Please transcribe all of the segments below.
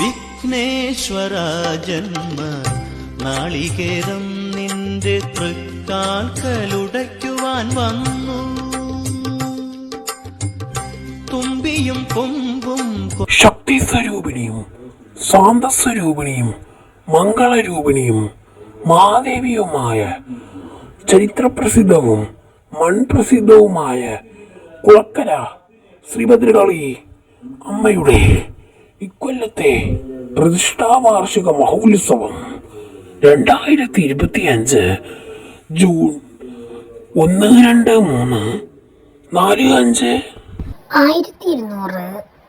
വിഘ്നേശ്വര ജന്മ നാളികേരം നിന്റെ തൃക്കാൽക്കലുടയ്ക്കുവാൻ വന്നു. തുമ്പിയും കൊമ്പും ശക്തി സ്വരൂപിണിയും സ്വാന്തസ്വരൂപിണിയും മംഗളരൂപിണിയും മഹാദേവിയുമായ ചരിത്രപ്രസിദ്ധവും മൺപ്രസിദ്ധവുമായ കുളക്കര ശ്രീഭദ്രകളി അമ്മയുടെ ഇക്കൊല്ലത്തെ പ്രതിഷ്ഠാവാർഷിക മഹോത്സവം രണ്ടായിരത്തി ഇരുപത്തി അഞ്ച് ജൂൺ ഒന്ന് രണ്ട് മൂന്ന് നാല് അഞ്ച്. ആയിരത്തി ഇരുന്നൂറ്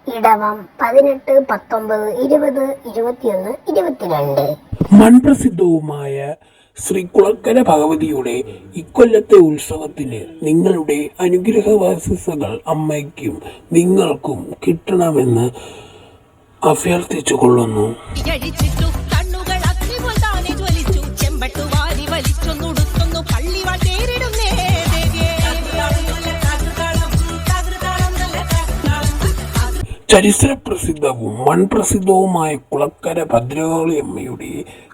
ഇടവം പതിനെട്ട് പത്തൊമ്പത് ഇരുപത് ഇരുപത്തിയൊന്ന് ഇരുപത്തിരണ്ട്. മൺപ്രസിദ്ധവുമായ ശ്രീ കുളക്കര ഭഗവതിയുടെ ഇക്കൊല്ലത്തെ ഉത്സവത്തിന് നിങ്ങളുടെ അനുഗ്രഹവാസസകൾ അമ്മയ്ക്കും നിങ്ങൾക്കും കിട്ടണമെന്ന് അഭ്യർത്ഥിച്ചു കൊള്ളുന്നു. ജടിച്ചിട്ടു കണ്ണുകൾ അഗ്നിപോൽ താനെ ജ്വലിച്ചു ചെമ്പട്ടു വാരി വലിച്ചൊന്നുടുത്തൊന്നു പള്ളിവാൾ തേരിടുന്നേ ദേവിയേ. ചരിത്രപ്രസിദ്ധവും മൺപ്രസിദ്ധവുമായ കുളക്കര ഭദ്രകാളി അമ്മയുടെ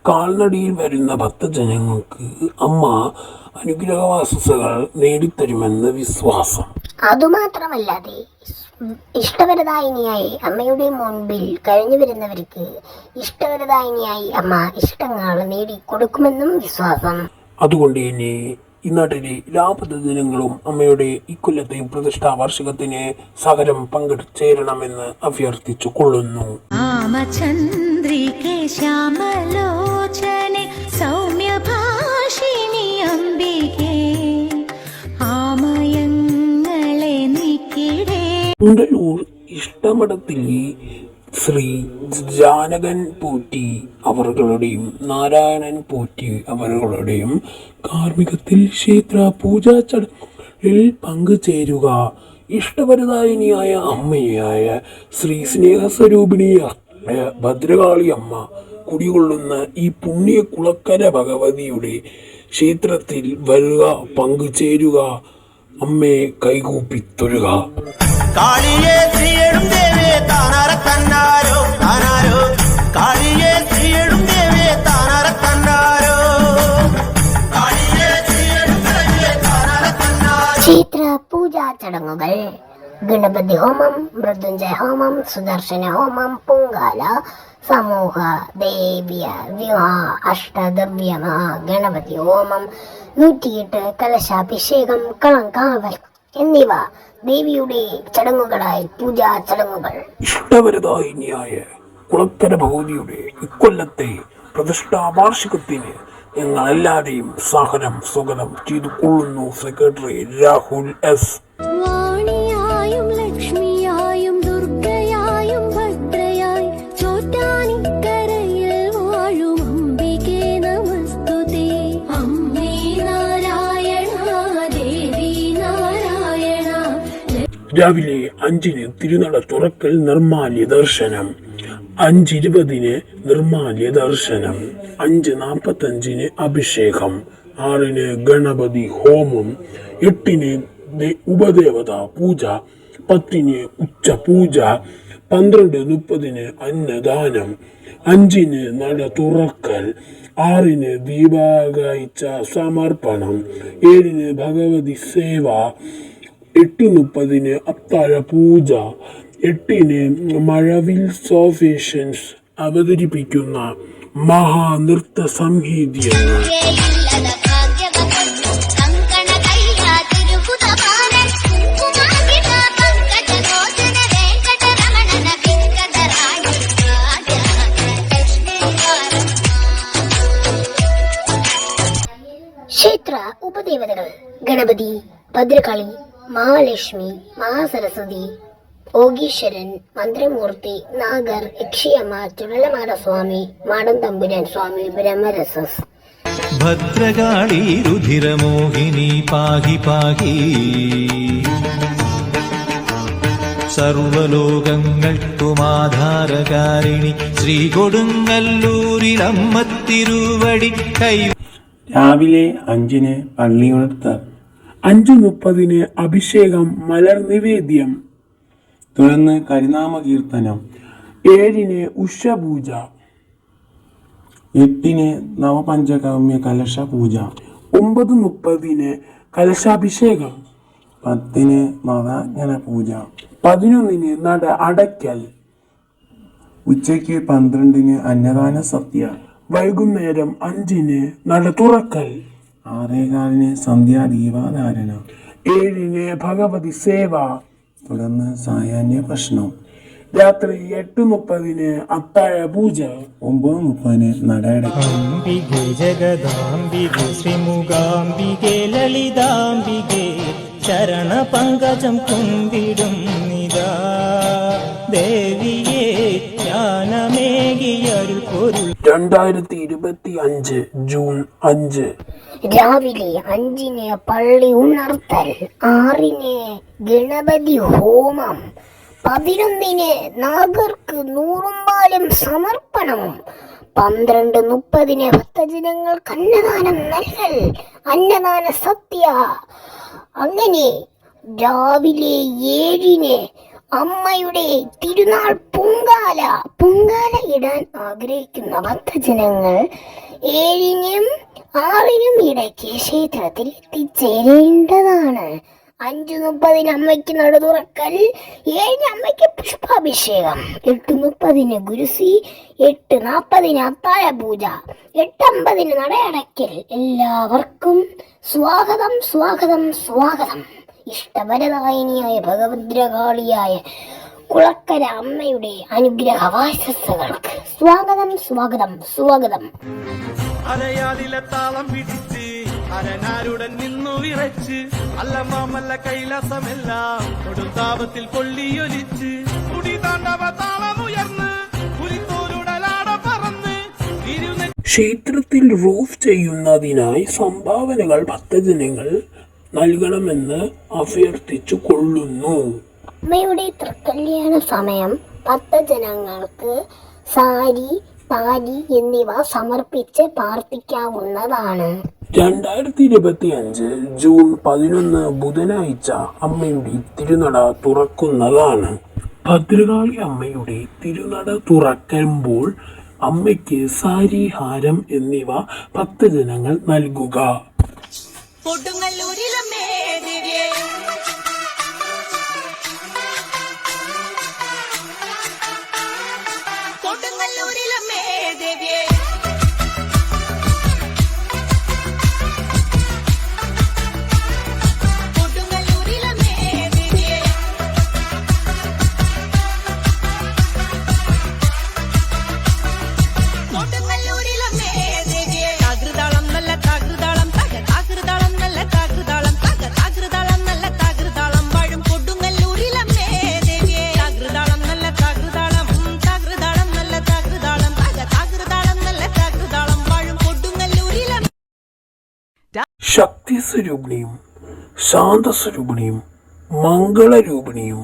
കാൽനടിയിൽ വരുന്ന ഭക്തജനങ്ങൾക്ക് അമ്മ അനുഗ്രഹവാസസകൾ നേടിത്തരുമെന്ന് വിശ്വാസം. അതുമാത്രമല്ലാതെ ഇഷ്ടവരദായിനിയായി അമ്മയുടെ മുൻപിൽ കഴിഞ്ഞു വരുന്നവർക്ക് ഇഷ്ടവരദായിനിയായി അമ്മ ഇഷ്ടങ്ങൾ നേടിക്കൊടുക്കുമെന്നും വിശ്വാസം. അതുകൊണ്ട് ഇനി ഇന്നാട്ടിലെ നാട്ടിലെ എല്ലാ ദിനങ്ങളും അമ്മയുടെ ഇക്കൊല്ലത്തെ പ്രതിഷ്ഠാ വാർഷികത്തിന് സകലം പങ്കെടു ചേരണമെന്ന് അഭ്യർത്ഥിച്ചു കൊള്ളുന്നു ആമചന്ദ്രികേ ശ്യാമലോചനെ പുണ്ടലൂർ ഇഷ്ടമഠത്തിലെ ശ്രീ ജാനകൻ പോറ്റി അവരുടെയും നാരായണൻ പോറ്റി അവരുടെയും കാർമ്മികത്തിൽ ക്ഷേത്ര പൂജാ ചടങ്ങുകളിൽ പങ്കുചേരുക. ഇഷ്ടപരദായിനിയായ അമ്മയായ ശ്രീ സ്നേഹസ്വരൂപിണിയ ഭദ്രകാളി അമ്മ കുടികൊള്ളുന്ന ഈ പുണ്യ കുളക്കര ഭഗവതിയുടെ ക്ഷേത്രത്തിൽ വരിക പങ്കുചേരുക അമ്മയെ കൈകൂപ്പി തൊഴുക. കാളിയെ ശ്രീയടും ദേവേ താനാര തന്നാരോ താനാരോ? കാളിയെ ശ്രീയടും ദേവേ താനാര തന്നാരോ ചിത്ര പൂജാ ചടങ്ങുകൾ. ഗണപതി ഹോമം മൃത്യുഞ്ജയ ഹോമം സുദർശന ഹോമം പൊങ്കാല സമൂഹ ദേവ്യ വിവാഹ അഷ്ടദവ്യമ ഗണപതി ഹോമം നൂറ്റിയെട്ട് കലശാഭിഷേകം കളങ്കാവൽ എന്നിവ ദേവിയുടെ ചടങ്ങുകളായി പൂജാ ചടങ്ങുകൾ. ഇഷ്ടവരുതായ കുളക്കര ഭഗവതിയുടെ ഇക്കൊല്ലത്തെ പ്രതിഷ്ഠാ വാർഷികത്തിന് ഞങ്ങൾ എല്ലാവരെയും സഹനം സുഗതം ചെയ്തു കൊള്ളുന്നു സെക്രട്ടറി രാഹുൽ എസ്. രാവിലെ അഞ്ചിന് തിരുനട തുറക്കൽ നിർമാല്യ ദർശനം. അഞ്ചിരുപതിന് നിർമാല്യ ദർശനം. അഞ്ച് നാൽപ്പത്തഞ്ചിന് അഭിഷേകം. ആറിന് ഗണപതി ഹോമം. എട്ടിന് ഉപദേവത പൂജ. പത്തിന് ഉച്ചപൂജ. പന്ത്രണ്ട് മുപ്പതിന് അന്നദാനം. അഞ്ചിന് നട തുറക്കൽ. ആറിന് ദീപാകാഴ്ച സമർപ്പണം. ഏഴിന് ഭഗവതി സേവ. എട്ട് മുപ്പതിന് അത്താഴ പൂജ എട്ടിന് മഴവിൽ സോഫേഷൻസ് അവതരിപ്പിക്കുന്ന മഹാനൃത്ത വിങ്കടരാണി ക്ഷേത്ര ഉപദേവതകൾ. ഗണപതി ഭദ്രകാളി മഹാലക്ഷ്മി മഹാസരസ്വതി ഓഗീശ്വരൻ മന്ത്രമൂർത്തി നാഗർ യക്ഷിയമ്മ ചുഴലമാട സ്വാമി മാടം തമ്പുരാൻ സ്വാമി ബ്രഹ്മരസസ്. ഭദ്രകാളി രുധിരമോഹിനി പാഹി പാഹി. സർവലോകങ്ങൾക്കുമാധാരകാരിണി ശ്രീ കൊടുങ്ങല്ലൂരിലമ്മത്തിരുവടി കൈ രാവിലെ അഞ്ചിന് പള്ളിയുണർത്ത് അഞ്ചു മുപ്പതിന് അഭിഷേകം മലർ നിവേദ്യം തുടർന്ന് കരിനാമ കീർത്തനം ഏഴിന് ഉഷപൂജ. എട്ടിന് നവപഞ്ചകാമ്യ കലശ പൂജ ഒമ്പത് മുപ്പതിന് കലശാഭിഷേകം. പത്തിന് മതാജ്ഞന പൂജ പതിനൊന്നിന് നട അടയ്ക്കൽ. ഉച്ചയ്ക്ക് പന്ത്രണ്ടിന് അന്നദാന സത്യ വൈകുന്നേരം അഞ്ചിന് നട തുറക്കൽ. ആറേകാലിന് സന്ധ്യാ ദീപാധാരണ ഏഴിന് ഭഗവതി സേവ. തുടർന്ന് സായാഹ്ന പ്രശ്നം. രാത്രി എട്ട് മുപ്പതിന് അത്താഴ പൂജ. ഒമ്പത് മുപ്പതിന് നടയടയ്ക്കൽ അംബികെ ജഗദാംബികെ ശ്രീമുഖാംബികെ ലളിതാംബികെ ചരണ പങ്കജം കുമ്പിടും നിതാ. ജ്ഞാനമേകിയൊരു പൊരുൾ. രണ്ടായിരത്തി ഇരുപത്തി അഞ്ച് ജൂൺ അഞ്ച്. രാവിലെ അഞ്ചിന് പള്ളി ഉണർത്തൽ ആറിന് ഗണപതി ഹോമം പതിനൊന്നിന് നാഗർക്ക് നൂറുമ്പാലും സമർപ്പണം പന്ത്രണ്ട് മുപ്പതിന് ഭക്തജനങ്ങൾക്ക് അന്നദാനം നൽകൽ അന്നദാന സത്യ അങ്ങനെ രാവിലെ ഏഴിന് അമ്മയുടെ തിരുനാൾ പൊങ്കാല. പൊങ്കാല ഇടാൻ ആഗ്രഹിക്കുന്ന ഭക്തജനങ്ങൾ ഏഴിനും ആറിനും ഇടയ്ക്ക് ക്ഷേത്രത്തിൽ എത്തിച്ചേരേണ്ടതാണ്. അഞ്ചു മുപ്പതിന് അമ്മയ്ക്ക് നട തുറക്കൽ ഏഴിന് അമ്മയ്ക്ക് പുഷ്പാഭിഷേകം എട്ട് മുപ്പതിന് ഗുരുസി എട്ട് നാൽപ്പതിന് അത്താഴ പൂജ എട്ടമ്പതിന് നടയടയ്ക്കൽ. എല്ലാവർക്കും സ്വാഗതം സ്വാഗതം സ്വാഗതം. ഇഷ്ടവരദായിനിയായ ഭഗവദ്രകാളിയായ കുളക്കര അമ്മയുടെ അനുഗ്രഹ വാസസ്സുകൾക്ക് സ്വാഗതം സ്വാഗതം സ്വാഗതം. അരയാലിലെ താളം പിടിച്ച് അരനാരുടൻ നിന്നു വിറച്ച് അല്ലമാമല്ല കൈലാസമെല്ലാം കൊടുത്താപത്തിൽ പൊള്ളിയൊലിച്ച് കുടി താണ്ടവ താളമുയർന്ന് പറന്ന് ഇരുന്ന് ക്ഷേത്രത്തിൽ റൂഫ് ചെയ്യുന്നതിനായി സംഭാവനകൾ ഭക്തജനങ്ങൾ നൽകണമെന്ന് അഭ്യർത്ഥിച്ചു കൊള്ളുന്നു. അമ്മയുടെ തൃക്കല്യാണ സമയം ഭക്തജനങ്ങൾക്ക് സാരി പാരി എന്നിവ സമർപ്പിച്ച് പ്രാർത്ഥിക്കാവുന്നതാണ്. രണ്ടായിരത്തി ഇരുപത്തി അഞ്ച് ജൂൺ പതിനൊന്ന് ബുധനാഴ്ച അമ്മയുടെ തിരുനട തുറക്കുന്നതാണ്. ഭദ്രകാളി അമ്മയുടെ തിരുനട തുറക്കുമ്പോൾ അമ്മയ്ക്ക് സാരി ഹാരം എന്നിവ ഭക്തജനങ്ങൾ നൽകുക. കൊടുങ്ങല്ലൂരിലമ്മേ ദേവിയേ ശക്തി സ്വരൂപിണിയും ശാന്തസ്വരൂപിണിയും മംഗളരൂപിണിയും.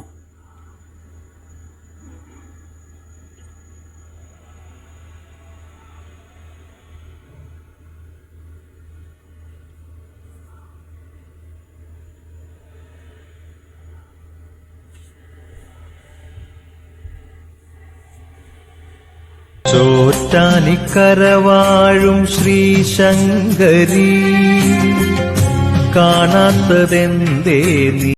ചോറ്റാനിക്കരവാഴും ശ്രീശങ്കരി. കാണാത്തതെന്തേ നീ?